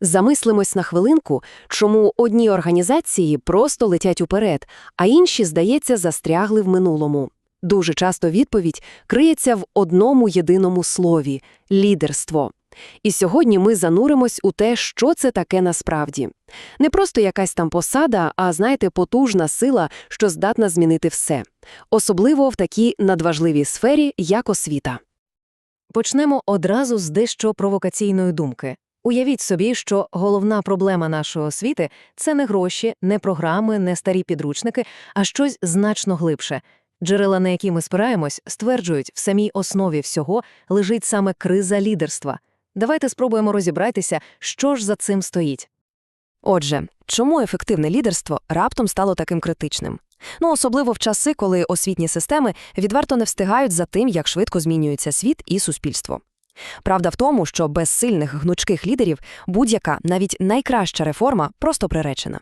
Замислимось на хвилинку, чому одні організації просто летять уперед, а інші, здається, застрягли в минулому. Дуже часто відповідь криється в одному єдиному слові – лідерство. І сьогодні ми зануримось у те, що це таке насправді. Не просто якась там посада, а, знаєте, потужна сила, що здатна змінити все. Особливо в такій надважливій сфері, як освіта. Почнемо одразу з дещо провокаційної думки. Уявіть собі, що головна проблема нашої освіти – це не гроші, не програми, не старі підручники, а щось значно глибше. Джерела, на які ми спираємось, стверджують, в самій основі всього лежить саме криза лідерства. Давайте спробуємо розібратися, що ж за цим стоїть. Отже, чому ефективне лідерство раптом стало таким критичним? Ну, особливо в часи, коли освітні системи відверто не встигають за тим, як швидко змінюється світ і суспільство. Правда в тому, що без сильних гнучких лідерів будь-яка, навіть найкраща реформа просто приречена.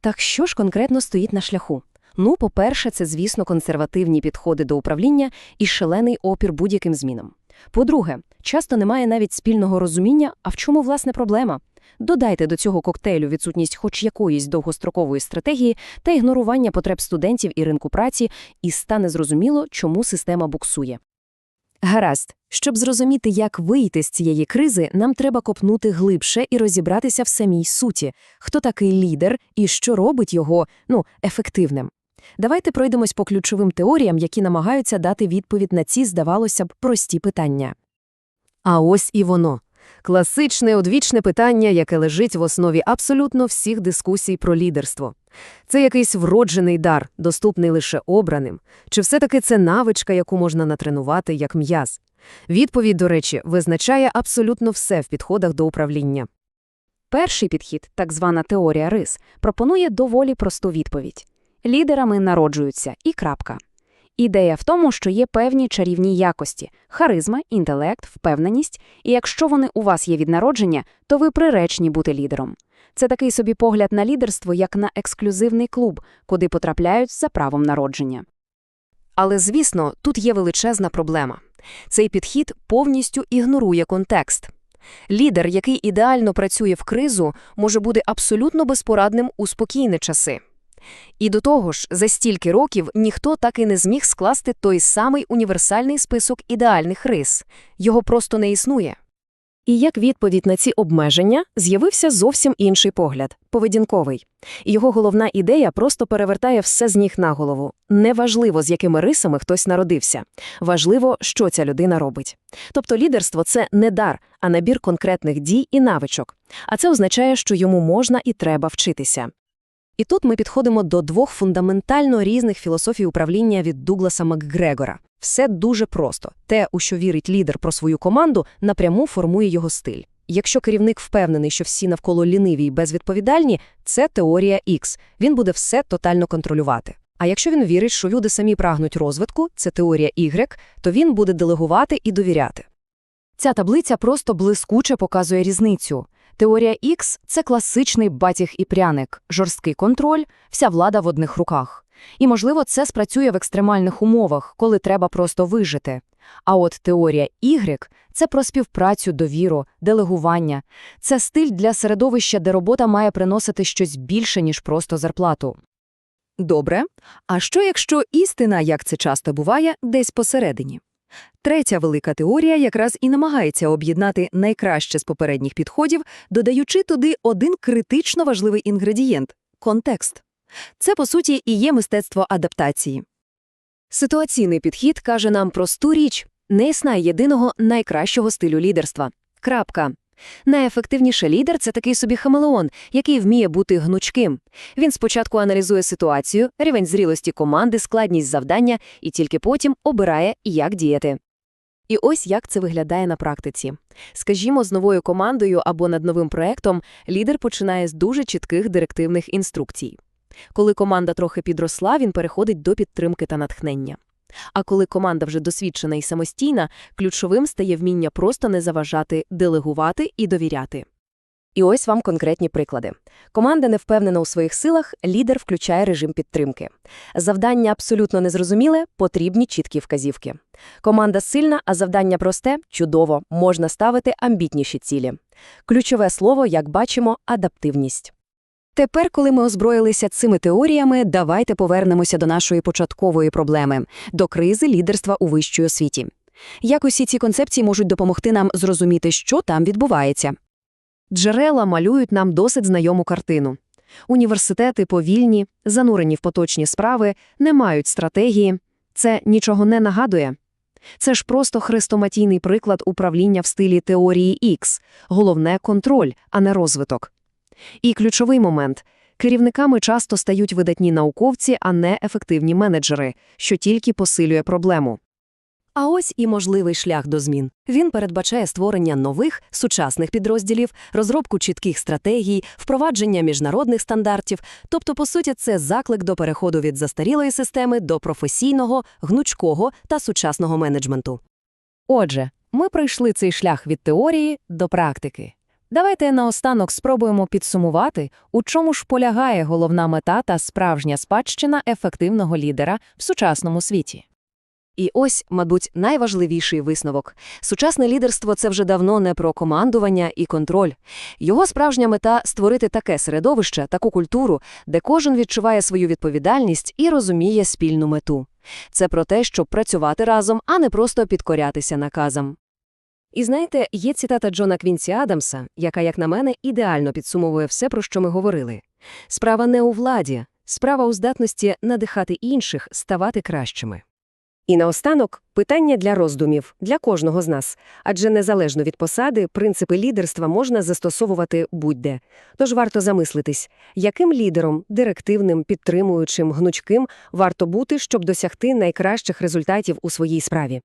Так що ж конкретно стоїть на шляху? Ну, по-перше, це, звісно, консервативні підходи до управління і шалений опір будь-яким змінам. По-друге, часто немає навіть спільного розуміння, а в чому власне проблема. Додайте до цього коктейлю відсутність хоч якоїсь довгострокової стратегії та ігнорування потреб студентів і ринку праці, і стане зрозуміло, чому система буксує. Гаразд, щоб зрозуміти, як вийти з цієї кризи, нам треба копнути глибше і розібратися в самій суті, хто такий лідер і що робить його, ну, ефективним. Давайте пройдемось по ключовим теоріям, які намагаються дати відповідь на ці, здавалося б, прості питання. А ось і воно. Класичне одвічне питання, яке лежить в основі абсолютно всіх дискусій про лідерство. Це якийсь вроджений дар, доступний лише обраним? Чи все-таки це навичка, яку можна натренувати як м'яз? Відповідь, до речі, визначає абсолютно все в підходах до управління. Перший підхід, так звана теорія рис, пропонує доволі просту відповідь. Лідерами народжуються і крапка. Ідея в тому, що є певні чарівні якості – харизма, інтелект, впевненість, і якщо вони у вас є від народження, то ви приречні бути лідером. Це такий собі погляд на лідерство, як на ексклюзивний клуб, куди потрапляють за правом народження. Але, звісно, тут є величезна проблема. Цей підхід повністю ігнорує контекст. Лідер, який ідеально працює в кризу, може бути абсолютно безпорадним у спокійні часи. І до того ж, за стільки років ніхто так і не зміг скласти той самий універсальний список ідеальних рис. Його просто не існує. І як відповідь на ці обмеження з'явився зовсім інший погляд – поведінковий. Його головна ідея просто перевертає все з ніг на голову. Неважливо, з якими рисами хтось народився. Важливо, що ця людина робить. Тобто лідерство – це не дар, а набір конкретних дій і навичок. А це означає, що йому можна і треба вчитися. І тут ми підходимо до двох фундаментально різних філософій управління від Дугласа Макгрегора. Все дуже просто. Те, у що вірить лідер про свою команду, напряму формує його стиль. Якщо керівник впевнений, що всі навколо ліниві і безвідповідальні, це теорія X. Він буде все тотально контролювати. А якщо він вірить, що люди самі прагнуть розвитку, це теорія Y, то він буде делегувати і довіряти. Ця таблиця просто блискуче показує різницю. Теорія X – це класичний батіг і пряник, жорсткий контроль, вся влада в одних руках. І, можливо, це спрацює в екстремальних умовах, коли треба просто вижити. А от теорія Y – це про співпрацю, довіру, делегування. Це стиль для середовища, де робота має приносити щось більше, ніж просто зарплату. Добре. А що якщо істина, як це часто буває, десь посередині? Третя велика теорія якраз і намагається об'єднати найкраще з попередніх підходів, додаючи туди один критично важливий інгредієнт контекст. Це, по суті, і є мистецтво адаптації. Ситуаційний підхід каже нам просту річ – не існає єдиного найкращого стилю лідерства. Крапка. Найефективніший лідер – це такий собі хамелеон, який вміє бути гнучким. Він спочатку аналізує ситуацію, рівень зрілості команди, складність завдання і тільки потім обирає, як діяти. І ось як це виглядає на практиці. Скажімо, з новою командою або над новим проектом лідер починає з дуже чітких директивних інструкцій. Коли команда трохи підросла, він переходить до підтримки та натхнення. А коли команда вже досвідчена і самостійна, ключовим стає вміння просто не заважати, делегувати і довіряти. І ось вам конкретні приклади. Команда не впевнена у своїх силах, лідер включає режим підтримки. Завдання абсолютно незрозуміле, потрібні чіткі вказівки. Команда сильна, а завдання просте – чудово, можна ставити амбітніші цілі. Ключове слово, як бачимо, адаптивність. Тепер, коли ми озброїлися цими теоріями, давайте повернемося до нашої початкової проблеми – до кризи лідерства у вищій освіті. Як усі ці концепції можуть допомогти нам зрозуміти, що там відбувається? Джерела малюють нам досить знайому картину. Університети повільні, занурені в поточні справи, не мають стратегії. Це нічого не нагадує. Це ж просто хрестоматійний приклад управління в стилі теорії X. Головне – контроль, а не розвиток. І ключовий момент – керівниками часто стають видатні науковці, а не ефективні менеджери, що тільки посилює проблему. А ось і можливий шлях до змін. Він передбачає створення нових, сучасних підрозділів, розробку чітких стратегій, впровадження міжнародних стандартів. Тобто, по суті, це заклик до переходу від застарілої системи до професійного, гнучкого та сучасного менеджменту. Отже, ми пройшли цей шлях від теорії до практики. Давайте наостанок спробуємо підсумувати, у чому ж полягає головна мета та справжня спадщина ефективного лідера в сучасному світі. І ось, мабуть, найважливіший висновок. Сучасне лідерство – це вже давно не про командування і контроль. Його справжня мета – створити таке середовище, таку культуру, де кожен відчуває свою відповідальність і розуміє спільну мету. Це про те, щоб працювати разом, а не просто підкорятися наказам. І знаєте, є цитата Джона Квінсі Адамса, яка, як на мене, ідеально підсумовує все, про що ми говорили. Справа не у владі, справа у здатності надихати інших, ставати кращими. І наостанок питання для роздумів, для кожного з нас. Адже незалежно від посади, принципи лідерства можна застосовувати будь-де. Тож варто замислитись, яким лідером, директивним, підтримуючим, гнучким варто бути, щоб досягти найкращих результатів у своїй справі.